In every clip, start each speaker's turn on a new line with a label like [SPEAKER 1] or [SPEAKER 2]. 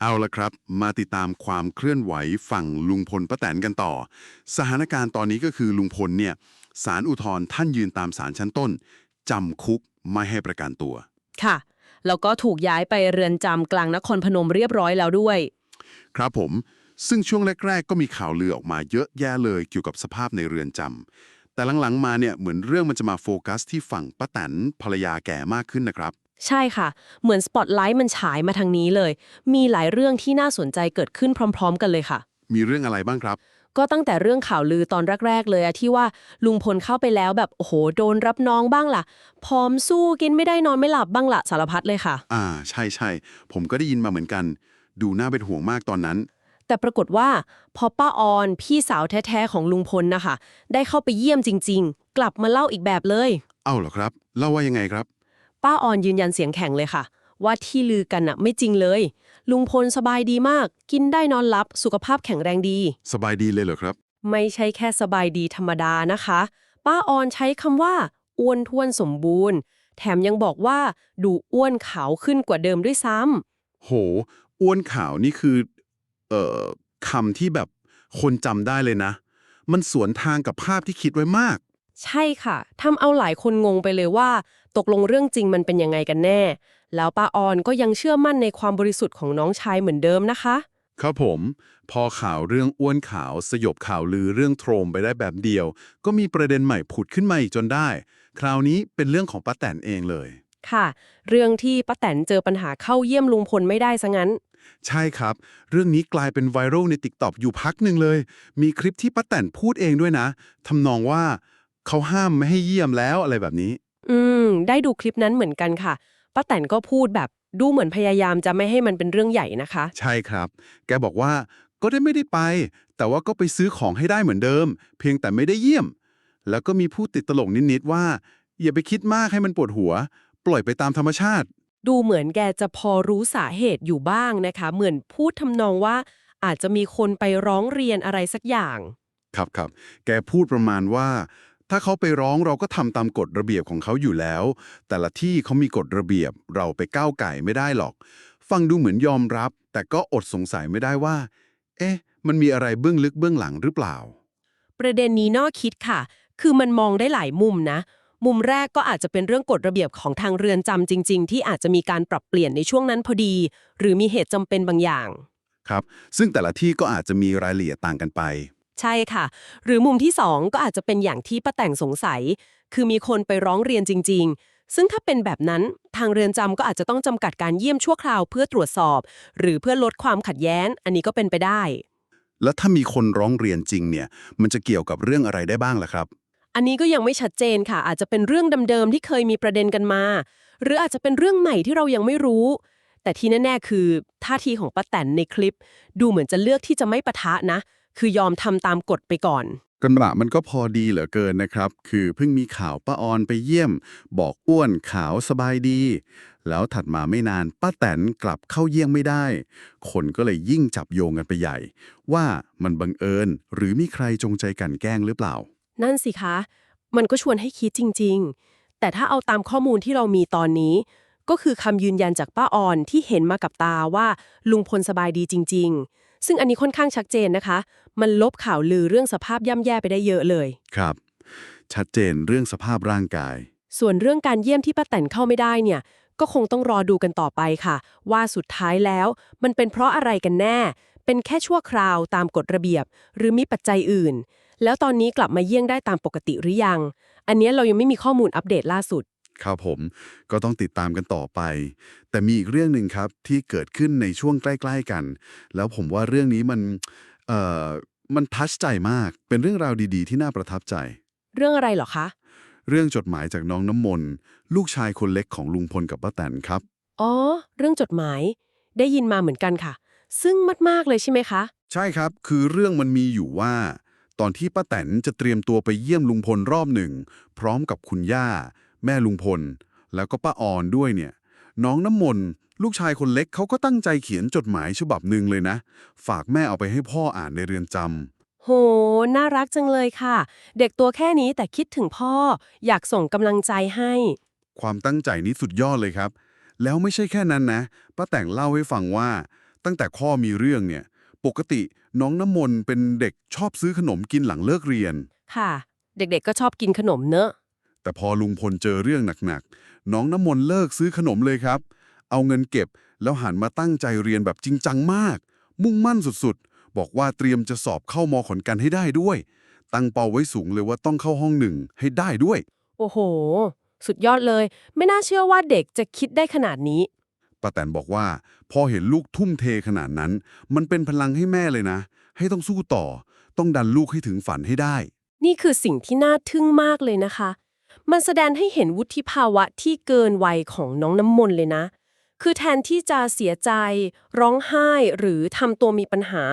[SPEAKER 1] เอาละครับ มาติดตามความเคลื่อนไหวฝั่งลุงพลป้าแตนกันต่อ สถานการณ์ตอนนี้ก็คือลุงพลเนี่ยศาลอุทธรณ์ท่านยืนตามศาลชั้นต้นจำคุกไม่ให้ประกันตัว
[SPEAKER 2] ค่ะ แล้วก็ถูกย้ายไปเรือนจำกลางนครพนมเรียบร้อยแล้วด้วย
[SPEAKER 1] ครับผม ซึ่งช่วงแรก ๆ ก็มีข่าวลือออกมาเยอะแยะเลยเกี่ยวกับสภาพในเรือนจำแต่หลังๆมาเนี่ยเหมือนเรื่องมันจะมาโฟกัสที่ฝั่งป้าแตนภรรยาแก่มากขึ้นนะครับ
[SPEAKER 2] ใช่ค่ะ เหมือนสปอตไลท์มันฉายมาทางนี้เลย มีหลายเรื่องที่น่าสนใจเกิดขึ้นพร้อม ๆ กันเลยค่ะ
[SPEAKER 1] มีเรื่องอะไรบ้างครับ
[SPEAKER 2] ก็ตั้งแต่เรื่องข่าวลือตอนแรก ๆ เลยอะที่ว่าลุงพลเข้าไปแล้วแบบโอ้โหโดนรับน้องบ้างล่ะพร้อมสู้กินไม่ได้นอนไม่หลับบ้างละสารพัดเลยค่ะ
[SPEAKER 1] อ่า ใช่ใช่ผมก็ได้ยินมาเหมือนกัน ดูน่าเป็นห่วงมากตอนนั้น
[SPEAKER 2] แต่ปรากฏว่าพอป้าออนพี่สาวแท้ๆของลุงพลนะคะได้เข้าไปเยี่ยมจริง ๆ กลับมาเล่าอีกแบบเลย
[SPEAKER 1] เอ้าเหรอครับ เล่าว่ายังไงครับ
[SPEAKER 2] ป้าออนยืนยันเสียงแข็งเลยค่ะ ว่าที่ลือกันน่ะไม่จริงเลย ลุงพลสบายดีมาก กินได้นอนหลับสุขภาพแข็งแรงดี
[SPEAKER 1] สบายดีเลยเหรอครับ
[SPEAKER 2] ไม่ใช่แค่สบายดีธรรมดานะคะ ป้าออนใช้คำว่าอ้วนท้วนสมบูรณ์ แถมยังบอกว่าดูอ้วนขาวขึ้นกว่าเดิมด้วยซ้ำ
[SPEAKER 1] โห อ้วนขาวนี่คือ เอ่อคำที่แบบคนจำได้เลยนะ มันสวนทางกับภาพที่คิดไว้มาก
[SPEAKER 2] ใช่ค่ะทำเอาหลายคนงงไปเลยว่า ตกลงเรื่องจริงมันเป็นยังไงกันแน่ แล้วป้าออนก็ยังเชื่อมั่นในความบริสุทธิ์ของน้องชายเหมือนเดิมนะคะ
[SPEAKER 1] ครับผม พอข่าวเรื่องอ้วนขาวสยบข่าวลือเรื่องโทรมไปได้แบบเดียว ก็มีประเด็นใหม่ผุดขึ้นมาอีกจนได้ คราวนี้เป็นเรื่องของป้าแตนเองเลย
[SPEAKER 2] ค่ะ เรื่องที่ป้าแตนเจอปัญหาเข้าเยี่ยมลุงพลไม่ได้ซะงั้น
[SPEAKER 1] ใช่ครับ เรื่องนี้กลายเป็นไวรัลในติ๊กต็อกอยู่พักหนึ่งเลย มีคลิปที่ป้าแตนพูดเองด้วยนะทำนองว่าเขาห้ามไม่ให้เยี่ยมแล้วอะไรแบบนี้
[SPEAKER 2] อืม ได้ดูคลิปนั้นเหมือนกันค่ะป้าแตนก็พูดแบบดูเหมือนพยายามจะไม่ให้มันเป็นเรื่องใหญ่นะคะ
[SPEAKER 1] ใช่ครับ แกบอกว่าก็ได้ไม่ได้ไป แต่ว่าก็ไปซื้อของให้ได้เหมือนเดิม เพียงแต่ไม่ได้เยี่ยม แล้วก็มีพูดติดตลกนิดๆว่า อย่าไปคิดมากให้มันปวดหัว ปล่อยไปตามธรรมชาติ
[SPEAKER 2] ดูเหมือนแกจะพอรู้สาเหตุอยู่บ้างนะคะ เหมือนพูดทำนองว่า อาจจะมีคนไปร้องเรียนอะไรสักอย่าง
[SPEAKER 1] ครับครับ แกพูดประมาณว่า ถ้าเขาไปร้องเราก็ทำตามกฎระเบียบของเขาอยู่แล้ว แต่ละที่เขามีกฎระเบียบ เราไปก้าวไก่ไม่ได้หรอก ฟังดูเหมือนยอมรับ แต่ก็อดสงสัยไม่ได้ว่า เอ๊ะ มันมีอะไรเบื้องลึกเบื้องหลังหรือเปล่า
[SPEAKER 2] ประเด็นนี้น่าคิดค่ะ คือมันมองได้หลายมุมนะ มุมแรกก็อาจจะเป็นเรื่องกฎระเบียบของทางเรือนจำจริง ๆ ที่อาจจะมีการปรับเปลี่ยนในช่วงนั้นพอดี หรือมีเหตุจำเป็นบางอย่าง
[SPEAKER 1] ครับ ซึ่งแต่ละที่ก็อาจจะมีรายละเอียดต่างกันไป
[SPEAKER 2] ใช่ค่ะ หรือมุมที่สองก็อาจจะเป็นอย่างที่ป้าแต่งสงสัย คือมีคนไปร้องเรียนจริง ๆ ซึ่งถ้าเป็นแบบนั้นทางเรือนจำก็อาจจะต้องจำกัดการเยี่ยมชั่วคราวเพื่อตรวจสอบ หรือเพื่อลดความขัดแย้ง อันนี้ก็เป็นไปได้
[SPEAKER 1] แล้วถ้ามีคนร้องเรียนจริงเนี่ย มันจะเกี่ยวกับเรื่องอะไรได้บ้างล่ะครับ
[SPEAKER 2] อันนี้ก็ยังไม่ชัดเจนค่ะ อาจจะเป็นเรื่องเดิมๆที่เคยมีประเด็นกันมา หรืออาจจะเป็นเรื่องใหม่ที่เรายังไม่รู้ แต่ที่แน่ ๆ คือท่าทีของป้าแตนในคลิป ดูเหมือนจะเลือกที่จะไม่ปะทะนะ คือยอมทำตามกฎไปก่อน
[SPEAKER 1] กันบะมันก็พอดีเหลือเกินนะครับ คือเพิ่งมีข่าวป้าออนไปเยี่ยม บอกอ้วนขาวสบายดี แล้วถัดมาไม่นานป้าแตนกลับเข้าเยี่ยมไม่ได้ คนก็เลยยิ่งจับโยงกันไปใหญ่ ว่ามันบังเอิญหรือมีใครจงใจกลันแกล้งหรือเปล่า
[SPEAKER 2] นั่นสิคะ มันก็ชวนให้คิดจริง ๆ แต่ถ้าเอาตามข้อมูลที่เรามีตอนนี้ ก็คือคำยืนยันจากป้าออนที่เห็นมากับตาว่าลุงพลสบายดีจริง ๆ ซึ่งอันนี้ค่อนข้างชัดเจนนะคะ มันลบข่าวลือเรื่องสภาพย่ำแย่ไปได้เยอะเลย
[SPEAKER 1] ครับ ชัดเจนเรื่องสภาพร่างกาย
[SPEAKER 2] ส่วนเรื่องการเยี่ยมที่ป้าแตนเข้าไม่ได้เนี่ย ก็คงต้องรอดูกันต่อไปค่ะ ว่าสุดท้ายแล้ว มันเป็นเพราะอะไรกันแน่ เป็นแค่ชั่วคราวตามกฎระเบียบ หรือมีปัจจัยอื่น แล้วตอนนี้กลับมาเยี่ยงได้ตามปกติหรือยัง อันเนี้ยเรายังไม่มีข้อมูลอัปเดตล่าสุด
[SPEAKER 1] ครับผมก็ต้องติดตามกันต่อไป แต่มีอีกเรื่องหนึ่งครับที่เกิดขึ้นในช่วงใกล้ ๆกัน แล้วผมว่าเรื่องนี้มันเอ่อมันทัชใจมากเป็นเรื่องราวดีๆ ที่น่าประทับใจ
[SPEAKER 2] เรื่องอะไรเหรอคะ
[SPEAKER 1] เรื่องจดหมายจากน้องน้ำมนต์ลูกชายคนเล็กของลุงพลกับป้าแตนครับ
[SPEAKER 2] อ๋อ เรื่องจดหมาย ได้ยินมาเหมือนกันค่ะ ซึ่งมากๆเลยใช่ไหมคะ
[SPEAKER 1] ใช่ครับ คือเรื่องมันมีอยู่ว่า ตอนที่ป้าแตนจะเตรียมตัวไปเยี่ยมลุงพลรอบหนึ่ง พร้อมกับคุณย่า แม่ลุงพล แล้วก็ป้าออนด้วยเนี่ย น้องน้ำมนต์ลูกชายคนเล็กเขาก็ตั้งใจเขียนจดหมายฉบับหนึ่งเลยนะ ฝากแม่เอาไปให้พ่ออ่านในเรือนจำ
[SPEAKER 2] โห น่ารักจังเลยค่ะ เด็กตัวแค่นี้แต่คิดถึงพ่อ อยากส่งกำลังใจให้
[SPEAKER 1] ความตั้งใจนี้สุดยอดเลยครับ แล้วไม่ใช่แค่นั้นนะ ป้าแต่งเล่าให้ฟังว่า ตั้งแต่ข้อมีเรื่องเนี่ย ปกติน้องน้ำมนต์เป็นเด็กชอบซื้อขนมกินหลังเลิกเรียน
[SPEAKER 2] ค่ะ เด็กๆก็ชอบกินขนมเนอะ
[SPEAKER 1] แต่พอลุงพลเจอเรื่องหนักๆ น้องน้ำมนต์เลิกซื้อขนมเลยครับ เอาเงินเก็บแล้วหันมาตั้งใจเรียนแบบจริงจังมาก มุ่งมั่นสุดๆ บอกว่าเตรียมจะสอบเข้ามอขอนแกันให้ได้ด้วย ตั้งเป้าไว้สูงเลยว่าต้องเข้าห้องหนึ่งให้ได้ด้วย
[SPEAKER 2] โอ้โห สุดยอดเลย ไม่น่าเชื่อว่าเด็กจะคิดได้ขนาดนี้
[SPEAKER 1] ป้าแตนบอกว่า พอเห็นลูกทุ่มเทขนาดนั้น มันเป็นพลังให้แม่เลยนะ ให้ต้องสู้ต่อ ต้องดันลูกให้ถึงฝันให้ได้
[SPEAKER 2] นี่คือสิ่งที่น่าทึ่งมากเลยนะคะ มันแสดงให้เห็นวุฒิภาวะที่เกินวัยของน้องน้ำมนต์เลยนะ คือแทนที่จะเสียใจ ร้องไห้หรือทำตัวมีปัญหา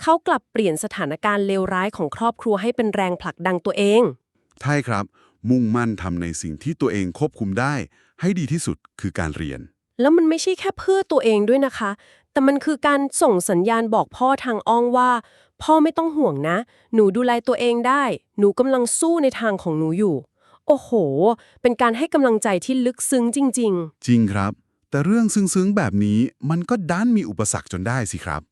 [SPEAKER 2] เขากลับเปลี่ยนสถานการณ์เลวร้ายของครอบครัวให้เป็นแรงผลักดันตัวเอง
[SPEAKER 1] ใช่ครับ มุ่งมั่นทำในสิ่งที่ตัวเองควบคุมได้ ให้ดีที่สุดคือการเรียน
[SPEAKER 2] แล้วมันไม่ใช่แค่เพื่อตัวเองด้วยนะคะ แต่มันคือการส่งสัญญาณบอกพ่อทางอ้องว่า พ่อไม่ต้องห่วงนะ หนูดูแลตัวเองได้ หนูกำลังสู้ในทางของหนูอยู่ โอ้โห เป็นการให้กำลังใจที่ลึกซึ้งจริง
[SPEAKER 1] จริงครับ แต่เรื่องซึ้งๆแบบนี้มันก็ด้านมีอุปสรรคจนได้สิครับ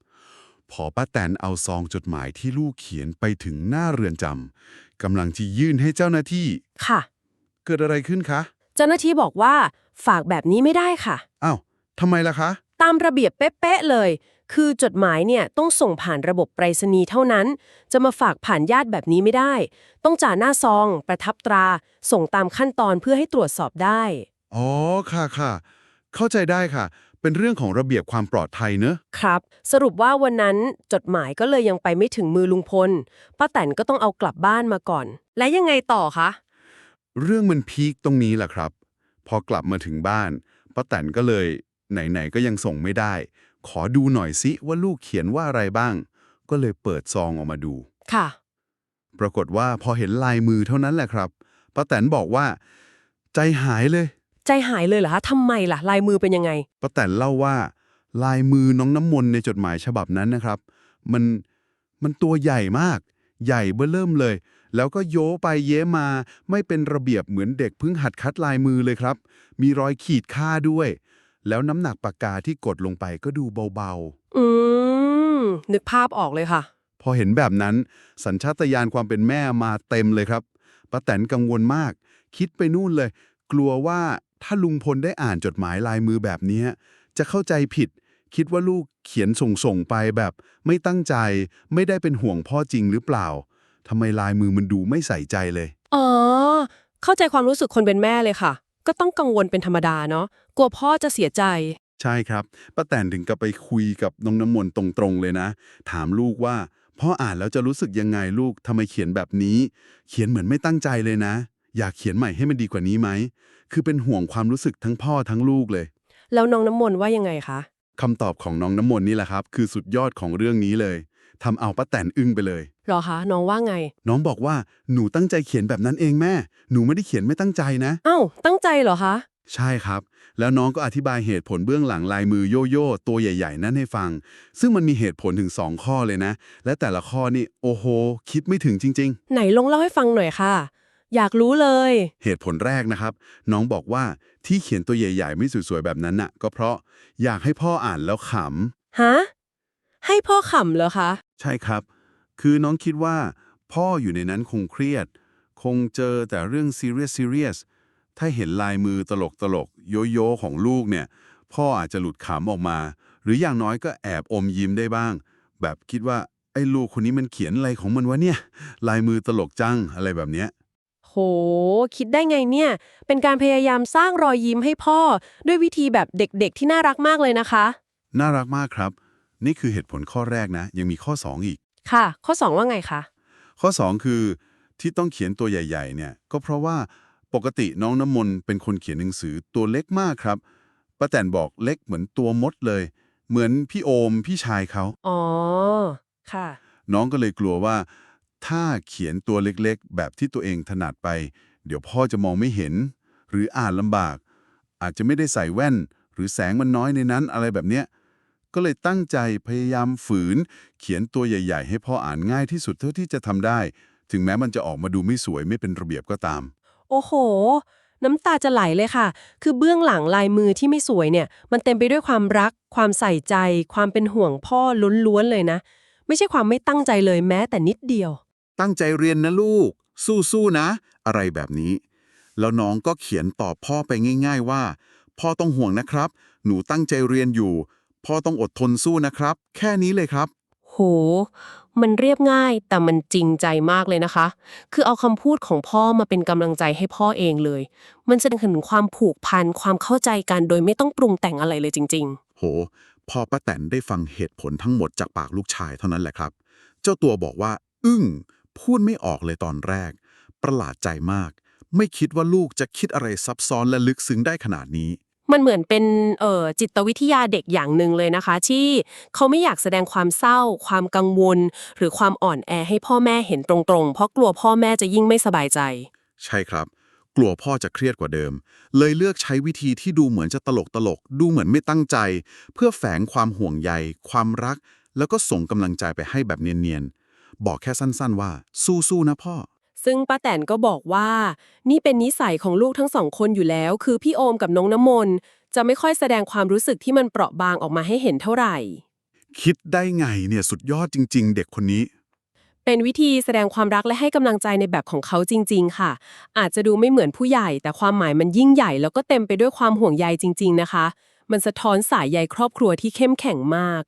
[SPEAKER 1] พอป้าแตนเอาซองจดหมายที่ลูกเขียนไปถึงหน้าเรือนจำกำลังที่ยื่นให้เจ้าหน้าที่
[SPEAKER 2] ๆ ค่ะ
[SPEAKER 1] เกิดอะไรขึ้นคะ
[SPEAKER 2] เจ้าหน้าที่บอกว่าฝากแบบนี้ไม่ได้ค่ะ
[SPEAKER 1] อ้าวทำไมล่ะคะ
[SPEAKER 2] ตามระเบียบเป๊ะๆเลย คือจดหมายเนี่ยต้องส่งผ่านระบบไปรษณีย์เท่านั้น จะมาฝากผ่านญาติแบบนี้ไม่ได้ ต้องจ่าหน้าซอง ประทับตรา ส่งตามขั้นตอนเพื่อให้ตรวจสอบได้
[SPEAKER 1] อ๋อ ค่ะค่ะ เข้าใจได้ค่ะ เป็นเรื่องของระเบียบความปลอดภัยเนอะ
[SPEAKER 2] ครับ สรุปว่าวันนั้นจดหมายก็เลยยังไปไม่ถึงมือลุงพลป้าแตนก็ต้องเอากลับบ้านมาก่อน และยังไงต่อคะ
[SPEAKER 1] เรื่องมันพีคตรงนี้แหละครับ พอกลับมาถึงบ้านป้าแตนก็เลย ไหนๆก็ยังส่งไม่ได้ ขอดูหน่อยสิว่าลูกเขียนว่าอะไรบ้าง ก็เลยเปิดซองออกมาดู
[SPEAKER 2] ค่ะ
[SPEAKER 1] ปรากฏว่าพอเห็นลายมือเท่านั้นแหละครับป้าแตนบอกว่า ใจหายเลย
[SPEAKER 2] ใจหายเลยเหรอคะทำไมล่ะ ลายมือเป็นยังไง
[SPEAKER 1] ป้าแตนเล่าว่า ลายมือน้องน้ำมนต์ในจดหมายฉบับนั้นนะครับ มันมันตัวใหญ่มาก ใหญ่เบ้อเริ่มเลย แล้วก็โยไปเย้มา ไม่เป็นระเบียบเหมือนเด็กเพิ่งหัดคัดลายมือเลยครับ มีรอยขีดค่าด้วย แล้วน้ำหนักปากกาที่กดลงไปก็ดูเบา
[SPEAKER 2] อืม นึกภาพออกเลยค่ะ
[SPEAKER 1] ๆ พอเห็นแบบนั้น สัญชาตญาณความเป็นแม่มาเต็มเลยครับป้าแตนกังวลมาก คิดไปนู่นเลย กลัวว่าถ้าลุงพลได้อ่านจดหมายลายมือแบบเนี้ยจะเข้าใจผิด คิดว่าลูกเขียนส่งๆไปแบบ ไม่ตั้งใจ ไม่ได้เป็นห่วงพ่อจริงหรือเปล่าทำไมลายมือมันดูไม่ใส่ใจเลย
[SPEAKER 2] อ๋อ เข้าใจความรู้สึกคนเป็นแม่เลยค่ะ ก็ต้องกังวลเป็นธรรมดาเนาะกลัวพ่อจะเสียใจ
[SPEAKER 1] ใช่ครับป้าแตนถึงกับไปคุยกับน้องน้ำมนต์ตรงๆเลยนะ ถามลูกว่า พ่ออ่านแล้วจะรู้สึกยังไงลูกทำไมเขียนแบบนี้ เขียนเหมือนไม่ตั้งใจเลยนะ อยากเขียนใหม่ให้มันดีกว่านี้ไหมคือเป็นห่วงความรู้สึกทั้งพ่อทั้งลูกเลย
[SPEAKER 2] แล้วน้องน้ำมนต์ว่ายังไงคะ
[SPEAKER 1] คำตอบของน้องน้ำมนต์นี่แหละครับ คือสุดยอดของเรื่องนี้เลยทำเอาป้าแตนอึ้งไปเลย
[SPEAKER 2] หรอคะน้องว่าไง
[SPEAKER 1] น้องบอกว่าหนูตั้งใจเขียนแบบนั้นเองแม่ หนูไม่ได้เขียนไม่ตั้งใจนะ
[SPEAKER 2] อ้าวตั้งใจเหรอคะ
[SPEAKER 1] ใช่ครับ แล้วน้องก็อธิบายเหตุผลเบื้องหลังลายมือโยโย่ตัวใหญ่ ๆ นั้นให้ฟัง ซึ่งมันมีเหตุผลถึง 2 ข้อเลยนะ และแต่ละข้อนี่โอ้โห คิดไม่ถึงจริง
[SPEAKER 2] ไหนลองเล่าให้ฟังหน่อยค่ะ อยากรู้เลย
[SPEAKER 1] ๆเหตุผลแรกนะครับ น้องบอกว่าที่เขียนตัวใหญ่ ๆ ไม่สวยๆแบบนั้นน่ะ ก็เพราะอยากให้พ่ออ่านแล้วข
[SPEAKER 2] ฮะให้พ่อขำเหรอคะำ
[SPEAKER 1] ใช่ครับ คือน้องคิดว่า พ่ออยู่ในนั้นคงเครียด คงเจอแต่เรื่องซีเรียสซีเรียสถ้าเห็นลายมือตลกตลกๆโยโย่ของลูกเนี่ย พ่ออาจจะหลุดขำออกมา หรืออย่างน้อยก็แอบอมยิ้มได้บ้าง แบบคิดว่าไอ้ลูกคนนี้มันเขียนอะไรของมันวะเนี่ย ลายมือตลกจังอะไรแบบเนี้ย
[SPEAKER 2] โห คิดได้ไงเนี่ย เป็นการพยายามสร้างรอยยิ้มให้พ่อ ด้วยวิธีแบบเด็กๆที่น่ารักมากเลยนะคะ
[SPEAKER 1] น่ารักมากครับ นี่คือเหตุผลข้อแรกนะ ยังมีข้อ 2 อีก
[SPEAKER 2] ค่ะ ข้อ 2 ว่าไงคะ
[SPEAKER 1] ข้อ 2 คือที่ต้องเขียนตัวใหญ่ ๆ เนี่ย ก็เพราะว่าปกติน้องน้ำมนต์เป็นคนเขียนหนังสือตัวเล็กมากครับป้าแตนบอกเล็กเหมือนตัวมดเลย เหมือนพี่โอมพี่ชายเขา
[SPEAKER 2] อ๋อ ค่ะ
[SPEAKER 1] น้องก็เลยกลัวว่า ถ้าเขียนตัวเล็กๆ แบบที่ตัวเองถนัดไป เดี๋ยวพ่อจะมองไม่เห็น หรืออ่านลำบาก อาจจะไม่ได้ใส่แว่น หรือแสงมันน้อยในนั้นอะไรแบบเนี้ย ก็เลยตั้งใจพยายามฝืน เขียนตัวใหญ่ ๆ ให้พ่ออ่านง่ายที่สุดเท่าที่จะทำได้ ถึงแม้มันจะออกมาดูไม่สวยไม่เป็นระเบียบก็ตาม
[SPEAKER 2] โอ้โห น้ำตาจะไหลเลยค่ะ คือเบื้องหลังลายมือที่ไม่สวยเนี่ย มันเต็มไปด้วยความรัก ความใส่ใจ ความเป็นห่วงพ่อล้วนๆเลยนะ ไม่ใช่ความไม่ตั้งใจเลยแม้แต่นิดเดียว
[SPEAKER 1] ตั้งใจเรียนนะลูก สู้ๆนะ อะไรแบบนี้ แล้วน้องก็เขียนตอบพ่อไปง่าย ๆ ว่า พ่อต้องห่วงนะครับ หนูตั้งใจเรียนอยู่ พ่อต้องอดทนสู้นะครับ แค่นี้เลยครับ
[SPEAKER 2] โห มันเรียบง่ายแต่มันจริงใจมากเลยนะคะ คือเอาคำพูดของพ่อมาเป็นกำลังใจให้พ่อเองเลย มันแสดงถึงความผูกพันความเข้าใจกันโดยไม่ต้องปรุงแต่งอะไรเลยจริง
[SPEAKER 1] โหพอป้าแตนได้ฟังเหตุผลทั้งหมดจากปากลูกชายเท่านั้นแหละครับ เจ้าตัวบอกว่า อึ้ง พูดไม่ออกเลยตอนแรก ประหลาดใจมาก ไม่คิดว่าลูกจะคิดอะไรซับซ้อนและลึกซึ้งได้ขนาดนี้
[SPEAKER 2] ๆ มันเหมือนเป็นเอ่อจิตวิทยาเด็กอย่างหนึ่งเลยนะคะ ที่เขาไม่อยากแสดงความเศร้า ความกังวล หรือความอ่อนแอให้พ่อแม่เห็นตรงๆ เพราะกลัวพ่อแม่จะยิ่งไม่สบายใจ
[SPEAKER 1] ใช่ครับ กลัวพ่อจะเครียดกว่าเดิม เลยเลือกใช้วิธีที่ดูเหมือนจะตลกตลกๆดูเหมือนไม่ตั้งใจ เพื่อแฝงความห่วงใย ความรัก แล้วก็ส่งกำลังใจไปให้แบบเนียนๆบอกแค่สั้นๆว่า สู้ๆนะพ่อ
[SPEAKER 2] ซึ่งป้าแตนก็บอกว่า นี่เป็นนิสัยของลูกทั้งสองคนอยู่แล้ว คือพี่โอมกับน้องน้ำมนต์จะไม่ค่อยแสดงความรู้สึกที่มันเปราะบางออกมาให้เห็นเท่าไหร่
[SPEAKER 1] คิดได้ไงเนี่ยสุดยอดจริง ๆ เด็กคนนี้
[SPEAKER 2] เป็นวิธีแสดงความรักและให้กำลังใจในแบบของเขาจริง ๆ ค่ะ อาจจะดูไม่เหมือนผู้ใหญ่ แต่ความหมายมันยิ่งใหญ่ แล้วก็เต็มไปด้วยความห่วงใยจริง ๆ นะคะ มันสะท้อนสายใยครอบครัวที่เข้มแข็งมาก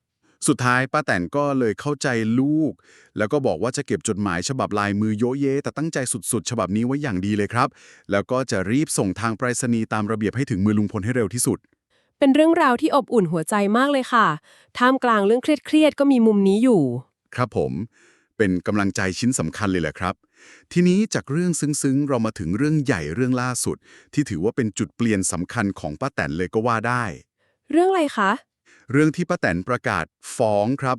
[SPEAKER 1] สุดท้ายป้าแตนก็เลยเข้าใจลูก แล้วก็บอกว่าจะเก็บจดหมายฉบับลายมือโยเย แต่ตั้งใจสุดๆ ฉบับนี้ไว้อย่างดีเลยครับ แล้วก็จะรีบส่งทางไปรษณีย์ตามระเบียบให้ถึงมือลุงพลให้เร็วที่สุด
[SPEAKER 2] เป็นเรื่องราวที่อบอุ่นหัวใจมากเลยค่ะ ท่ามกลางเรื่องเครียดๆก็มีมุมนี้อยู่
[SPEAKER 1] ครับผม เป็นกำลังใจชิ้นสำคัญเลยแหละครับ ทีนี้จากเรื่องซึ้งๆ เรามาถึงเรื่องใหญ่เรื่องล่าสุด ที่ถือว่าเป็นจุดเปลี่ยนสำคัญของป้าแตนเลยก็ว่าได้
[SPEAKER 2] เรื่องอะไรคะ
[SPEAKER 1] เรื่องที่ป้าแตนประกาศฟ้องครับ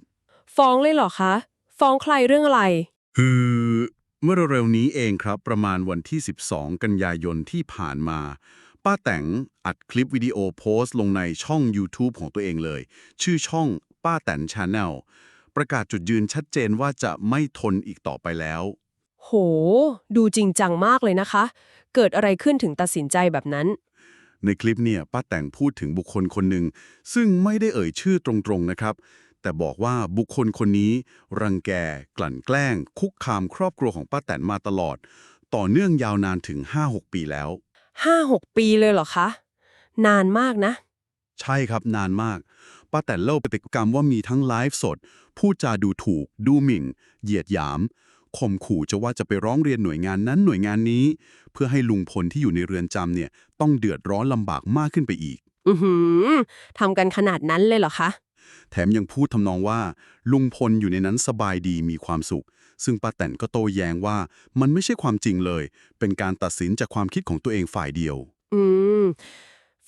[SPEAKER 2] ฟ้องเลยเหรอคะ ฟ้องใครเรื่องอะไร
[SPEAKER 1] คือเมื่อเร็วๆนี้เองครับ ประมาณวันที่ 12 กันยายนที่ผ่านมา ป้าแตงอัดคลิปวิดีโอโพสต์ลงในช่อง YouTube ของตัวเองเลย ชื่อช่องป้าแตนชาแนลประกาศจุดยืนชัดเจนว่าจะไม่ทนอีกต่อไปแล้ว
[SPEAKER 2] โห ดูจริงจังมากเลยนะคะ เกิดอะไรขึ้นถึงตัดสินใจแบบนั้น
[SPEAKER 1] ในคลิปเนี่ยป้าแต่งพูดถึงบุคคลคนหนึ่ง ซึ่งไม่ได้เอ่ยชื่อตรงๆนะครับ แต่บอกว่าบุคคลคนนี้ รังแก กลั่นแกล้ง คุกคามครอบครัวของป้าแตนมาตลอด ต่อเนื่องยาวนานถึง 5-6 ปีแล้ว
[SPEAKER 2] 5-6 ปีเลยเหรอคะ นานมากนะ
[SPEAKER 1] ใช่ครับนานมากป้าแตนเล่าปฏิกรรมว่ามีทั้งไลฟ์สด พูดจาดูถูก ดูหมิ่น เหยียดหยาม ข่มขู่จะว่าจะไปร้องเรียนหน่วยงานนั้นหน่วยงานนี้ เพื่อให้ลุงพลที่อยู่ในเรือนจำเนี่ย ต้องเดือดร้อนลำบากมากขึ้นไปอีก
[SPEAKER 2] อือหือทำกันขนาดนั้นเลยเหรอคะ
[SPEAKER 1] แถมยังพูดทำนองว่า ลุงพลอยู่ในนั้นสบายดีมีความสุข ซึ่งป้าแตนก็โต้แย้งว่ามันไม่ใช่ความจริงเลย เป็นการตัดสินจากความคิดของตัวเองฝ่ายเดียว
[SPEAKER 2] อืม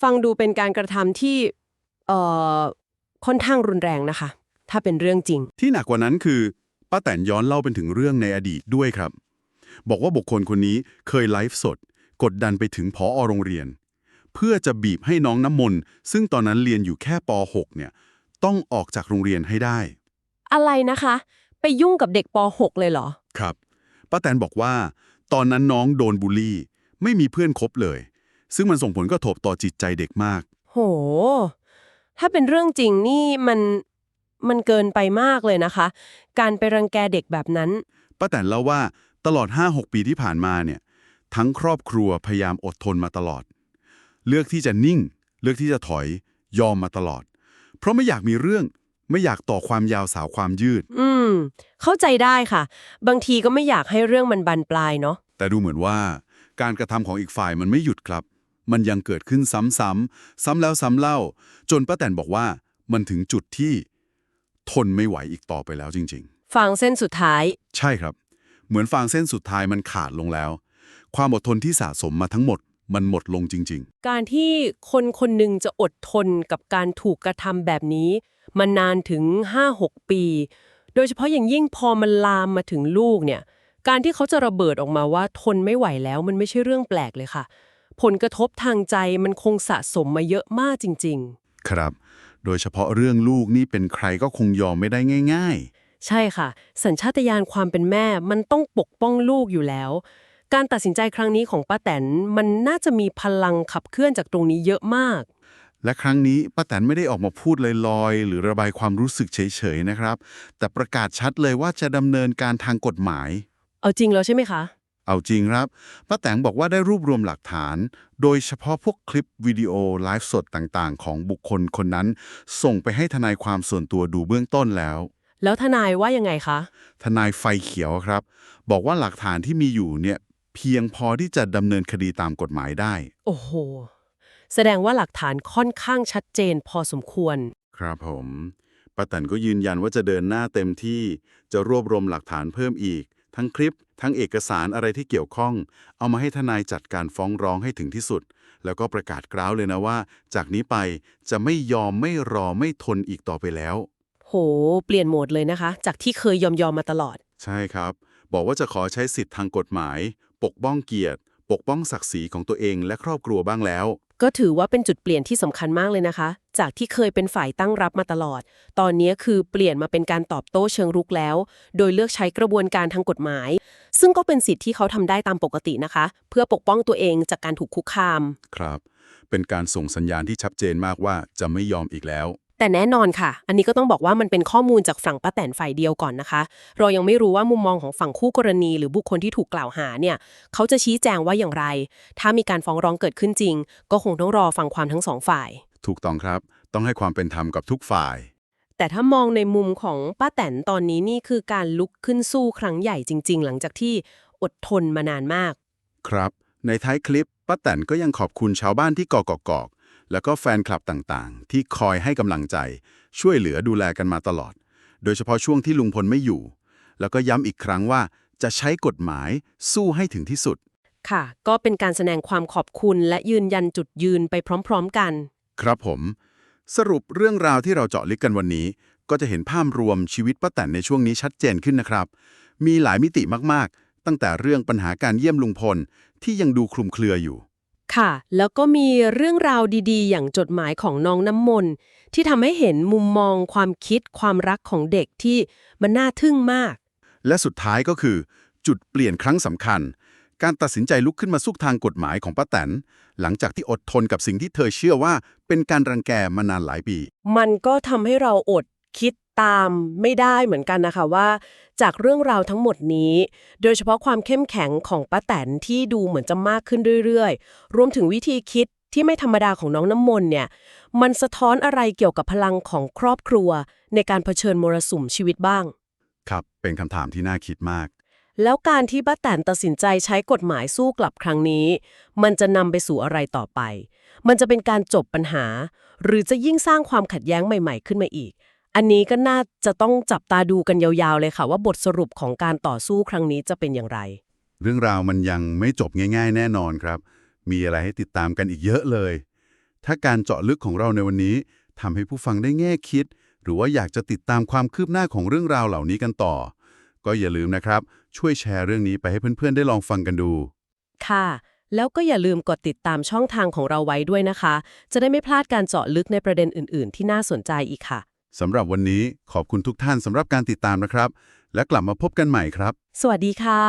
[SPEAKER 2] ฟังดูเป็นการกระทำที่เอ่อค่อนข้างรุนแรงนะคะ ถ้าเป็นเรื่องจริง
[SPEAKER 1] ที่หนักกว่านั้นคือ ป้าแตนย้อนเล่าเป็นถึงเรื่องในอดีตด้วยครับ บอกว่าบุคคลคนนี้เคยไลฟ์สด กดดันไปถึงพออโรงเรียน เพื่อจะบีบให้น้องน้ำมนต์ซึ่งตอนนั้นเรียนอยู่แค่ป .6 เนี่ย ต้องออกจากโรงเรียนให้ได้
[SPEAKER 2] อะไรนะคะ ไปยุ่งกับเด็กป .6 เลยเหรอ
[SPEAKER 1] ครับป้าแตนบอกว่า ตอนนั้นน้องโดนบูลลี่ ไม่มีเพื่อนคบเลย ซึ่งมันส่งผลกระทบต่อจิตใจเด็กมาก
[SPEAKER 2] โห ถ้าเป็นเรื่องจริงนี่มัน มันเกินไปมากเลยนะคะ การไปรังแกเด็กแบบนั้น
[SPEAKER 1] ป้าแตนเล่าว่าตลอด 5-6 ปีที่ผ่านมาเนี่ยทั้งครอบครัวพยายามอดทนมาตลอด เลือกที่จะนิ่ง เลือกที่จะถอย ยอมมาตลอด เพราะไม่อยากมีเรื่องไม่อยากต่อความยาวสาวความยืด
[SPEAKER 2] อืม เข้าใจได้ค่ะ บางทีก็ไม่อยากให้เรื่องมันบานปลายเนาะ
[SPEAKER 1] แต่ดูเหมือนว่า การกระทำของอีกฝ่ายมันไม่หยุดครับ มันยังเกิดขึ้นซ้ำๆซ้ำแล้วซ้ำเล่า จนป้าแตนบอกว่ามันถึงจุดที่ ทนไม่ไหวอีกต่อไปแล้วจริง ๆ
[SPEAKER 2] ฟังเส้นสุดท้าย
[SPEAKER 1] ใช่ครับ เหมือนฟางเส้นสุดท้ายมันขาดลงแล้ว ความอดทนที่สะสมมาทั้งหมดมันหมดลงจริง
[SPEAKER 2] การที่คนคนหนึ่งจะอดทนกับการถูกกระทำแบบนี้ มานานถึง 5-6 ปี โดยเฉพาะอย่างยิ่งพอมันลามมาถึงลูกเนี่ย การที่เขาจะระเบิดออกมาว่าทนไม่ไหวแล้วมันไม่ใช่เรื่องแปลกเลยค่ะ ผลกระทบทางใจมันคงสะสมมาเยอะมากจริง
[SPEAKER 1] ๆ ครับ โดยเฉพาะเรื่องลูกนี่เป็นใครก็คงยอมไม่ได้ง่าย
[SPEAKER 2] ๆ ใช่ค่ะ สัญชาตญาณความเป็นแม่มันต้องปกป้องลูกอยู่แล้ว การตัดสินใจครั้งนี้ของป้าแตนมันน่าจะมีพลังขับเคลื่อนจากตรงนี้เยอะมาก
[SPEAKER 1] และครั้งนี้ป้าแตนไม่ได้ออกมาพูดลอยๆ หรือระบายความรู้สึกเฉยๆนะครับ แต่ประกาศชัดเลยว่าจะดำเนินการทางกฎหมาย
[SPEAKER 2] เอาจริงแล้วใช่ไหมคะ
[SPEAKER 1] เอาจริงครับป้าแตงบอกว่าได้รวบรวมหลักฐาน โดยเฉพาะพวกคลิปวิดีโอไลฟ์สดต่างๆ ของบุคคลคนนั้น ส่งไปให้ทนายความส่วนตัวดูเบื้องต้นแล้ว
[SPEAKER 2] แล้วทนายว่ายังไงคะ
[SPEAKER 1] ทนายไฟเขียวครับ บอกว่าหลักฐานที่มีอยู่เนี่ยเพียงพอที่จะดำเนินคดีตามกฎหมายได้
[SPEAKER 2] โอ้โห แสดงว่าหลักฐานค่อนข้างชัดเจนพอสมควร
[SPEAKER 1] ครับผมป้าแตนก็ยืนยันว่าจะเดินหน้าเต็มที่จะรวบรวมหลักฐานเพิ่มอีก ทั้งคลิป ทั้งเอกสารอะไรที่เกี่ยวข้อง เอามาให้ทนายจัดการฟ้องร้องให้ถึงที่สุด แล้วก็ประกาศกล้าวเลยนะว่า จากนี้ไปจะไม่ยอมไม่รอไม่ทนอีกต่อไปแล้ว
[SPEAKER 2] โห เปลี่ยนโหมดเลยนะคะ จากที่เคยยอมยอมๆมาตลอด
[SPEAKER 1] ใช่ครับ บอกว่าจะขอใช้สิทธิ์ทางกฎหมาย ปกป้องเกียรติ ปกป้องศักดิ์ศรีของตัวเองและครอบครัวบ้างแล้ว
[SPEAKER 2] ก็ถือว่าเป็นจุดเปลี่ยนที่สำคัญมากเลยนะคะ จากที่เคยเป็นฝ่ายตั้งรับมาตลอด ตอนนี้คือเปลี่ยนมาเป็นการตอบโต้เชิงรุกแล้ว โดยเลือกใช้กระบวนการทางกฎหมาย ซึ่งก็เป็นสิทธิ์ที่เขาทำได้ตามปกตินะคะ เพื่อปกป้องตัวเองจากการถูกคุกคาม
[SPEAKER 1] ครับ เป็นการส่งสัญญาณที่ชัดเจนมากว่าจะไม่ยอมอีกแล้ว
[SPEAKER 2] แต่แน่นอนค่ะ อันนี้ก็ต้องบอกว่ามันเป็นข้อมูลจากฝั่งป้าแตนฝ่ายเดียวก่อนนะคะ เรายังไม่รู้ว่ามุมมองของฝั่งคู่กรณี หรือบุคคลที่ถูกกล่าวหาเนี่ย เขาจะชี้แจงว่าอย่างไร ถ้ามีการฟ้องร้องเกิดขึ้นจริง ก็คงต้องรอฟังความทั้งสองฝ่าย
[SPEAKER 1] ถูกต้องครับ ต้องให้ความเป็นธรรมกับทุกฝ่าย
[SPEAKER 2] แต่ถ้ามองในมุมของป้าแตนตอนนี้นี่คือการลุกขึ้นสู้ครั้งใหญ่จริง ๆ หลังจากที่อดทนมานานมาก
[SPEAKER 1] ครับ ในท้ายคลิปป้าแตนก็ยังขอบคุณชาวบ้านที่กอกกอก แล้วก็แฟนคลับต่างๆ ที่คอยให้กำลังใจ ช่วยเหลือดูแลกันมาตลอด โดยเฉพาะช่วงที่ลุงพลไม่อยู่ แล้วก็ย้ำอีกครั้งว่าจะใช้กฎหมายสู้ให้ถึงที่สุด
[SPEAKER 2] ค่ะ ก็เป็นการแสดงความขอบคุณและยืนยันจุดยืนไปพร้อม ๆกัน
[SPEAKER 1] ครับผม สรุปเรื่องราวที่เราเจาะลึกกันวันนี้ ก็จะเห็นภาพรวมชีวิตป้าแตนในช่วงนี้ชัดเจนขึ้นนะครับ มีหลายมิติมากๆ ตั้งแต่เรื่องปัญหาการเยี่ยมลุงพลที่ยังดูคลุมเครืออยู่
[SPEAKER 2] ค่ะ แล้วก็มีเรื่องราวดีๆ อย่างจดหมายของน้องน้ำมนต์ที่ทำให้เห็นมุมมองความคิดความรักของเด็กที่มันน่าทึ่งมาก
[SPEAKER 1] และสุดท้ายก็คือ จุดเปลี่ยนครั้งสำคัญ การตัดสินใจลุกขึ้นมาสู้ทางกฎหมายของป้าแตน หลังจากที่อดทนกับสิ่งที่เธอเชื่อว่าเป็นการรังแกมานานหลายปี
[SPEAKER 2] มันก็ทำให้เราอดคิด ตามไม่ได้เหมือนกันนะคะว่า จากเรื่องราวทั้งหมดนี้ โดยเฉพาะความเข้มแข็งของป้าแตนที่ดูเหมือนจะมากขึ้นเรื่อยๆ รวมถึงวิธีคิดที่ไม่ธรรมดาของน้องน้ำมนต์เนี่ย มันสะท้อนอะไรเกี่ยวกับพลังของครอบครัว ในการเผชิญมรสุมชีวิตบ้าง
[SPEAKER 1] ครับ เป็นคำถามที่น่าคิดมาก
[SPEAKER 2] แล้วการที่ป้าแตนตัดสินใจใช้กฎหมายสู้กลับครั้งนี้ มันจะนำไปสู่อะไรต่อไป มันจะเป็นการจบปัญหา หรือจะยิ่งสร้างความขัดแย้งใหม่ ๆ ขึ้นมาอีก อันนี้ก็น่าจะต้องจับตาดูกันยาวๆเลยค่ะ ว่าบทสรุปของการต่อสู้ครั้งนี้จะเป็นอย่างไร
[SPEAKER 1] เรื่องราวมันยังไม่จบง่ายๆ แน่นอนครับ มีอะไรให้ติดตามกันอีกเยอะเลย ถ้าการเจาะลึกของเราในวันนี้ทำให้ผู้ฟังได้แง่คิด หรือว่าอยากจะติดตามความคืบหน้าของเรื่องราวเหล่านี้กันต่อ ก็อย่าลืมนะครับ ช่วยแชร์เรื่องนี้ไปให้เพื่อนๆ ได้ลองฟังกันดู
[SPEAKER 2] ค่ะแล้วก็อย่าลืมกดติดตามช่องทางของเราไว้ด้วยนะคะ จะได้ไม่พลาดการเจาะลึกในประเด็นอื่น ๆ ที่น่าสนใจอีกค่ะ
[SPEAKER 1] สำหรับวันนี้ขอบคุณทุกท่านสำหรับการติดตามนะครับ และกลับมาพบกันใหม่ครับ
[SPEAKER 2] สวัสดีค่ะ